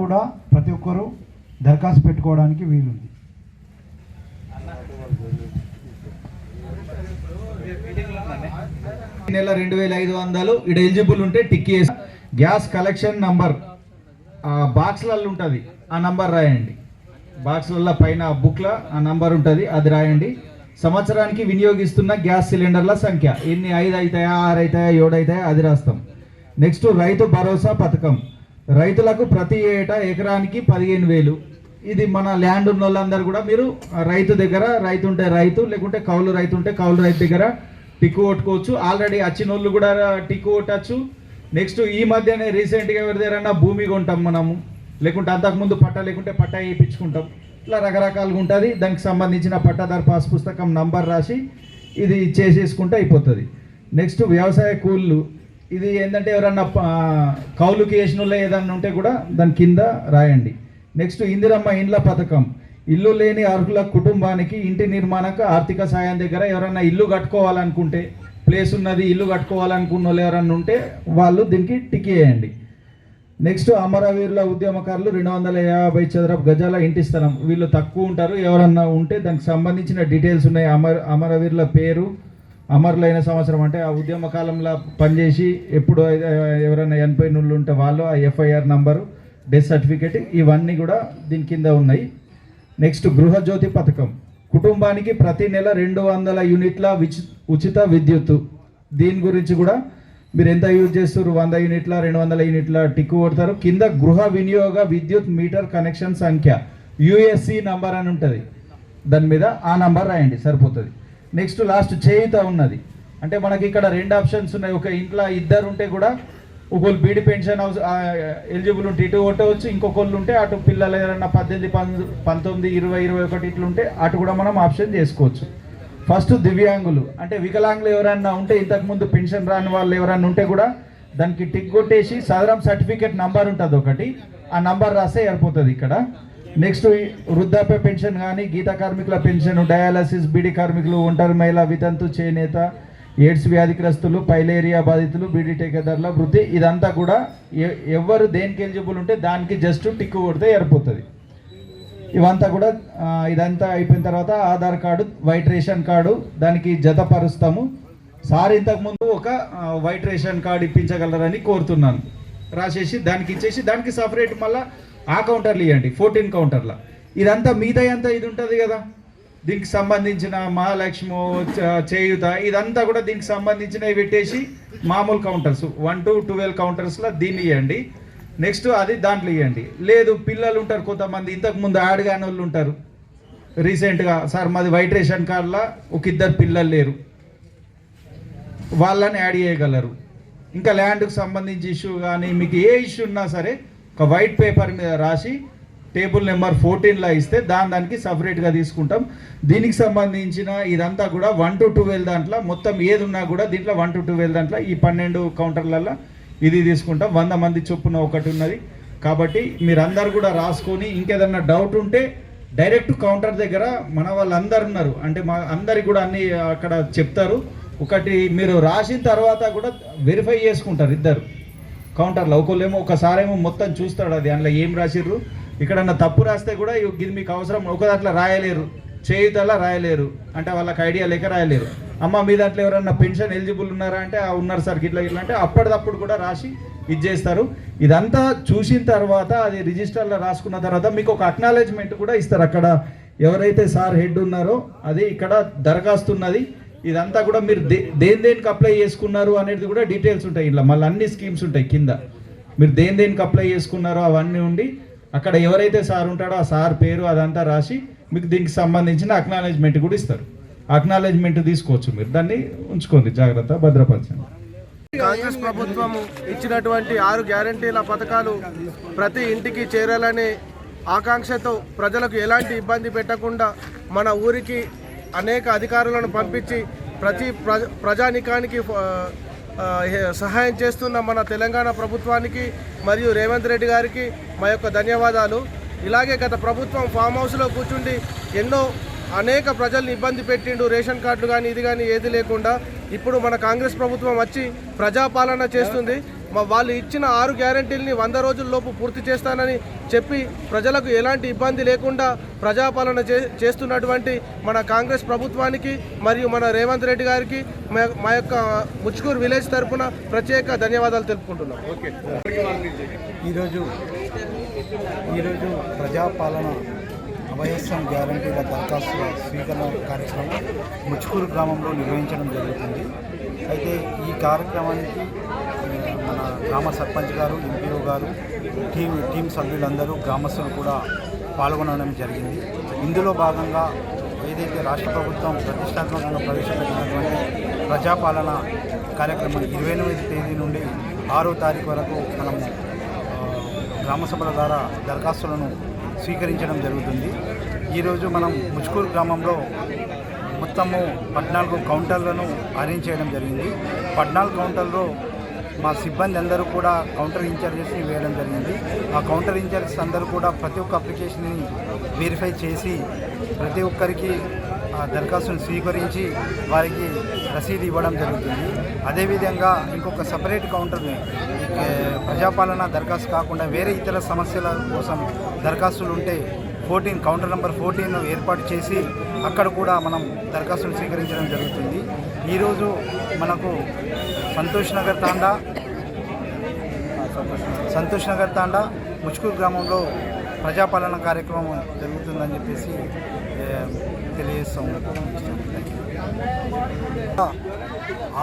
కూడా ప్రతి ఒక్కరూ దరఖాస్తు పెట్టుకోవడానికి వీలుంది. నెల రెండు వేల ఐదు వందలు ఇక్కడ ఎలిజిబుల్ ఉంటే టిక్ చేసి గ్యాస్ కలెక్షన్ నంబర్ బాక్స్లలో ఉంటుంది ఆ నంబర్ రాయండి. బాక్స్లలో పైన బుక్లో ఆ నంబర్ ఉంటుంది అది రాయండి. సంవత్సరానికి వినియోగిస్తున్న గ్యాస్ సిలిండర్ల సంఖ్య ఎన్ని ఐదు అవుతాయా ఆరు అవుతాయా ఏడు అవుతాయా అది రాస్తాం. నెక్స్ట్ రైతు భరోసా పథకం. రైతులకు ప్రతి ఏటా ఎకరానికి పదిహేను వేలు. ఇది మన ల్యాండ్ ఉన్న వాళ్ళందరూ కూడా మీరు రైతు దగ్గర రైతు ఉంటే రైతు లేకుంటే కౌలు రైతు ఉంటే కౌలు రైతు దగ్గర టిక్కు కొట్టుకోవచ్చు. ఆల్రెడీ వచ్చిన వాళ్ళు కూడా టిక్కు కొట్టచ్చు. నెక్స్ట్ ఈ మధ్యనే రీసెంట్గా ఎవరి దగ్గర భూమి కొంటాం మనము. లేకుంటే అంతకుముందు పట్ట లేకుంటే పట్ట వేయించుకుంటాం. ఇట్లా రకరకాలుగా ఉంటుంది. దానికి సంబంధించిన పట్టాదారు పాస్ పుస్తకం నంబర్ రాసి ఇది చేసేసుకుంటే అయిపోతుంది. నెక్స్ట్ వ్యవసాయ కూళ్ళు ఇది ఏంటంటే ఎవరన్నా ప- కౌలుకి వేసిన ఏదన్నా ఉంటే కూడా దాని కింద రాయండి. నెక్స్ట్ ఇందిరమ్మ ఇండ్ల పథకం. ఇల్లు లేని అర్హుల కుటుంబానికి ఇంటి నిర్మాణక ఆర్థిక సాయం దగ్గర ఎవరన్నా ఇల్లు కట్టుకోవాలనుకుంటే ప్లేస్ ఉన్నది ఇల్లు కట్టుకోవాలనుకున్న వాళ్ళు ఎవరన్నా ఉంటే వాళ్ళు దీనికి టిక్ వేయండి నెక్స్ట్ అమరవీరుల ఉద్యమకారులు రెండు వందల యాభై చదరపు గజాల ఇంటి స్థలం. వీళ్ళు తక్కువ ఉంటారు ఎవరన్నా ఉంటే దానికి సంబంధించిన డీటెయిల్స్ ఉన్నాయి. అమర అమరవీరుల పేరు అమరులైన సంవత్సరం అంటే ఆ ఉద్యమ కాలంలో పనిచేసి ఎప్పుడు ఎవరైనా ఎనభై నుళ్ళు ఉంటే వాళ్ళు ఆ ఎఫ్ఐఆర్ నంబరు డెత్ సర్టిఫికేట్ ఇవన్నీ కూడా దీని కింద ఉన్నాయి. నెక్స్ట్ గృహజ్యోతి పథకం. కుటుంబానికి ప్రతి నెల రెండు వందల యూనిట్ల ఉచిత విద్యుత్తు. దీని గురించి కూడా మీరు ఎంత యూజ్ చేస్తారు వంద యూనిట్ల రెండు వందల యూనిట్ల టిక్కు కొడతారు. కింద గృహ వినియోగ విద్యుత్ మీటర్ కనెక్షన్ సంఖ్య యుఎస్సి నంబర్ అని ఉంటుంది. దాని మీద ఆ నంబర్ రాయండి సరిపోతుంది. నెక్స్ట్ లాస్ట్ చేయుత ఉన్నది. అంటే మనకి ఇక్కడ రెండు ఆప్షన్స్ ఉన్నాయి. ఒక ఇంట్లో ఇద్దరు ఉంటే కూడా ఒకళ్ళు బీడి పెన్షన్ హౌస్ ఎలిజిబుల్ ఉంటే ఇటు కొట్టవచ్చు ఇంకొకళ్ళు ఉంటే అటు పిల్లలు ఎవరైనా పద్దెనిమిది పంతొమ్మిది ఇరవై ఇరవై ఒకటి ఇట్లు ఉంటే అటు కూడా మనం ఆప్షన్ చేసుకోవచ్చు. ఫస్ట్ దివ్యాంగులు. అంటే వికలాంగులు ఎవరైనా ఉంటే ఇంతకుముందు పెన్షన్ రాని వాళ్ళు ఎవరైనా ఉంటే కూడా దానికి టిక్ కొట్టేసి సదరం సర్టిఫికేట్ నంబర్ ఉంటుంది ఒకటి. ఆ నంబర్ రాస్తే సరిపోతుంది ఇక్కడ. నెక్స్ట్ వృద్ధాప్య పెన్షన్ కానీ గీత కార్మికుల పెన్షన్ డయాలసిస్ బీడీ కార్మికులు ఒంటరి మహిళ వితంతు చేనేత ఎయిడ్స్ వ్యాధిగ్రస్తులు పైలేరియా బాధితులు బీడీ టేకేదారుల వృద్ధి ఇదంతా కూడా ఎవరు దేనికి ఎలిజిబుల్ ఉంటే దానికి జస్ట్ టిక్ కొడితే ఏర్పడుతుంది ఇవంతా కూడా ఇదంతా అయిపోయిన తర్వాత Aadhaar card white ration card దానికి జతపరుస్తాము. సార్ ఇంతకుముందు ఒక వైట్ రేషన్ కార్డు ఇప్పించగలరని కోరుతున్నాను. రాసేసి దానికి ఇచ్చేసి దానికి సపరేట్ మళ్ళీ ఆ కౌంటర్లు ఇవ్వండి ఫోర్టీన్ కౌంటర్ల. ఇదంతా మీదే అంతా ఇది ఉంటుంది కదా. దీనికి సంబంధించిన మహాలక్ష్మి చేయుత ఇదంతా కూడా దీనికి సంబంధించినవి పెట్టేసి మామూలు కౌంటర్స్ వన్ టు ట్వెల్వ్ కౌంటర్స్లో దీన్ని ఇవ్వండి నెక్స్ట్ అది దాంట్లో ఇవ్వండి లేదు పిల్లలు ఉంటారు కొంతమంది ఇంతకు ముందు యాడ్ కాని వాళ్ళు ఉంటారు. రీసెంట్గా సార్ మాది వైట్ రేషన్ కార్డులో ఒక ఇద్దరు పిల్లలు లేరు. వాళ్ళని యాడ్ చేయగలరు. ఇంకా ల్యాండ్కు సంబంధించి ఇష్యూ కానీ మీకు ఏ ఇష్యూ ఉన్నా సరే ఒక వైట్ పేపర్ మీద రాసి టేబుల్ నెంబర్ ఫోర్టీన్లో ఇస్తే దాని దానికి సపరేట్గా తీసుకుంటాం. దీనికి సంబంధించిన ఇదంతా కూడా వన్ టు ట్వెల్వ్ దాంట్లో మొత్తం ఏది ఉన్నా కూడా దీంట్లో వన్ టు ట్వెల్వ్ దాంట్లో ఈ పన్నెండు కౌంటర్లలో ఇది తీసుకుంటాం. వంద మంది చొప్పున ఒకటి ఉన్నది. కాబట్టి మీరందరూ కూడా రాసుకొని ఇంకేదన్నా డౌట్ ఉంటే డైరెక్ట్ కౌంటర్ దగ్గర మన వాళ్ళందరు ఉన్నారు. అంటే మా అందరికి కూడా అన్ని అక్కడ చెప్తారు. ఒకటి మీరు రాసిన తర్వాత కూడా వెరిఫై చేసుకుంటారు ఇద్దరు. కౌంటర్లో ఒకళ్ళేమో ఒకసారేమో మొత్తం చూస్తాడు అది. అందులో ఏం రాసిర్రు? ఇక్కడన్నా తప్పు రాస్తే కూడా ఇది మీకు అవసరం ఒక దాంట్లో రాయలేరు. చేయుతలా రాయలేరు. అంటే వాళ్ళకి ఐడియా లేక రాయలేరు. అమ్మ మీ దాంట్లో ఎవరన్నా పెన్షన్ ఎలిజిబుల్ ఉన్నారా అంటే "ఆ, ఉన్నారు సార్ ఇట్లా ఇట్లా అంటే అప్పటిదప్పుడు కూడా రాసి ఇది చేస్తారు. ఇదంతా చూసిన తర్వాత అది రిజిస్టర్లో రాసుకున్న తర్వాత మీకు ఒక అక్నాలెడ్జ్మెంట్ కూడా ఇస్తారు అక్కడ. ఎవరైతే సార్ హెడ్ ఉన్నారో అది ఇక్కడ దరఖాస్తు ఉన్నది ఇదంతా కూడా మీరు దే దేని దేనికి అప్లై చేసుకున్నారు అనేది కూడా డీటెయిల్స్ ఉంటాయి ఇలా మళ్ళీ అన్ని స్కీమ్స్ ఉంటాయి కింద. మీరు దేని దేనికి అప్లై చేసుకున్నారో అవన్నీ ఉండి అక్కడ ఎవరైతే సార్ ఉంటాడో ఆ సార్ పేరు అదంతా రాసి మీకు దీనికి సంబంధించిన అక్నాలెడ్జ్మెంట్ కూడా ఇస్తారు. అక్నాలెడ్జ్మెంట్ తీసుకోవచ్చు మీరు. దాన్ని ఉంచుకోండి. జాగ్రత్త భద్రపరచండి. కాంగ్రెస్ ప్రభుత్వం ఇచ్చినటువంటి ఆరు గ్యారంటీల పథకాలు ప్రతి ఇంటికి చేరాలనే ఆకాంక్షతో ప్రజలకు ఎలాంటి ఇబ్బంది పెట్టకుండా మన ఊరికి అనేక అధికారులను పంపించి ప్రతి ప్రజ ప్రజానికానికి సహాయం చేస్తున్న మన తెలంగాణ ప్రభుత్వానికి మరియు రేవంత్ రెడ్డి గారికి మా యొక్క ధన్యవాదాలు. ఇలాగే గత ప్రభుత్వం ఫామ్ హౌస్లో కూర్చుండి ఎన్నో అనేక ప్రజల్ని ఇబ్బంది పెట్టిండు రేషన్ కార్డులు కానీ ఇది కానీ ఏది లేకుండా ఇప్పుడు మన కాంగ్రెస్ ప్రభుత్వం వచ్చి ప్రజాపాలన చేస్తుంది. మా వాళ్ళు ఇచ్చిన ఆరు గ్యారంటీలని వంద రోజుల్లోపు పూర్తి చేస్తానని చెప్పి ప్రజలకు ఎలాంటి ఇబ్బంది లేకుండా ప్రజాపాలన చే చేస్తున్నటువంటి మన కాంగ్రెస్ ప్రభుత్వానికి మరియు మన రేవంత్ రెడ్డి గారికి మా- మా యొక్క ముచ్చుకూరు విలేజ్ తరపున ప్రత్యేక ధన్యవాదాలు తెలుపుకుంటున్నాం. ఈరోజు ఈరోజు ప్రజాపాలన అభయస్థం గ్యారంటీల దరఖాస్తుల స్వీకరణ కార్యక్రమం ముచ్చుకూరు గ్రామంలో నిర్వహించడం జరుగుతుంది. అయితే ఈ కార్యక్రమానికి మన గ్రామ సర్పంచ్ గారు ఎంపీఓ గారు టీం టీం సభ్యులందరూ గ్రామస్తులు కూడా పాల్గొనడం జరిగింది. ఇందులో భాగంగా ఏదైతే రాష్ట్ర ప్రభుత్వం ప్రతిష్టాత్మకంగా ప్రవేశపెట్టినటువంటి ప్రజాపాలన కార్యక్రమం ఇరవై ఎనిమిది తేదీ నుండి ఆరో తారీఖు వరకు మనము గ్రామసభల ద్వారా దరఖాస్తులను స్వీకరించడం జరుగుతుంది. ఈరోజు మనం ముచ్కూరు గ్రామంలో మొత్తము పద్నాలుగు కౌంటర్లను అరేంజ్ చేయడం జరిగింది. పద్నాలుగు కౌంటర్లో మా సిబ్బంది అందరూ కూడా కౌంటర్ ఇన్ఛార్జెస్ని వేయడం జరిగింది. ఆ కౌంటర్ ఇన్ఛార్జెస్ అందరూ కూడా ప్రతి ఒక్క అప్లికేషన్ని వెరిఫై చేసి ప్రతి ఒక్కరికి ఆ దరఖాస్తును స్వీకరించి వారికి రసీదు ఇవ్వడం జరుగుతుంది. అదేవిధంగా ఇంకొక సపరేట్ కౌంటర్ని ప్రజాపాలన దరఖాస్తు కాకుండా వేరే ఇతర సమస్యల కోసం దరఖాస్తులు ఉంటే ఫోర్టీన్ కౌంటర్ నెంబర్ ఫోర్టీన్ ఏర్పాటు చేసి అక్కడ కూడా మనం దరఖాస్తును స్వీకరించడం జరుగుతుంది. ఈరోజు మనకు సంతోష్ నగర్ తాండా సంతోష్ నగర్ తాండా ముచ్కూరు గ్రామంలో ప్రజాపాలన కార్యక్రమం జరుగుతుందని చెప్పేసి ఏ, తెలియజేస్తాం.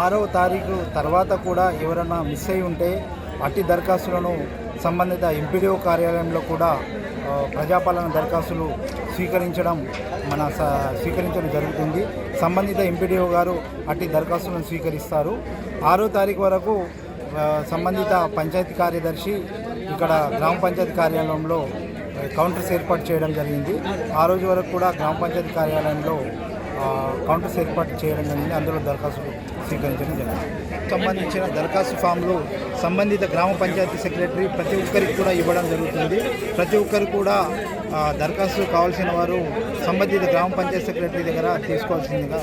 ఆరవ తారీఖు తర్వాత కూడా ఎవరైనా మిస్ అయి ఉంటే అట్టి దరఖాస్తులను సంబంధిత ఎంపీడీఓ కార్యాలయంలో కూడా ప్రజాపాలన దరఖాస్తులు స్వీకరించడం మన స్వీకరించడం జరుగుతుంది. సంబంధిత ఎంపీడీఓ గారు అట్టి దరఖాస్తులను స్వీకరిస్తారు. ఆరో తారీఖు వరకు సంబంధిత పంచాయతీ కార్యదర్శి ఇక్కడ గ్రామ పంచాయతీ కార్యాలయంలో కౌంటర్స్ ఏర్పాటు చేయడం జరిగింది. ఆ రోజు వరకు కూడా గ్రామ పంచాయతీ కార్యాలయంలో కౌంటర్స్ ఏర్పాటు చేయడం జరిగింది. అందులో దరఖాస్తు స్వీకరించడం జరిగింది. సంబంధించిన దరఖాస్తు ఫామ్లు సంబంధిత గ్రామ పంచాయతీ సెక్రటరీ ప్రతి ఒక్కరికి కూడా ఇవ్వడం జరుగుతుంది. ప్రతి ఒక్కరు కూడా దరఖాస్తు కావాల్సిన వారు సంబంధిత గ్రామ పంచాయతీ సెక్రటరీ దగ్గర తీసుకోవాల్సిందిగా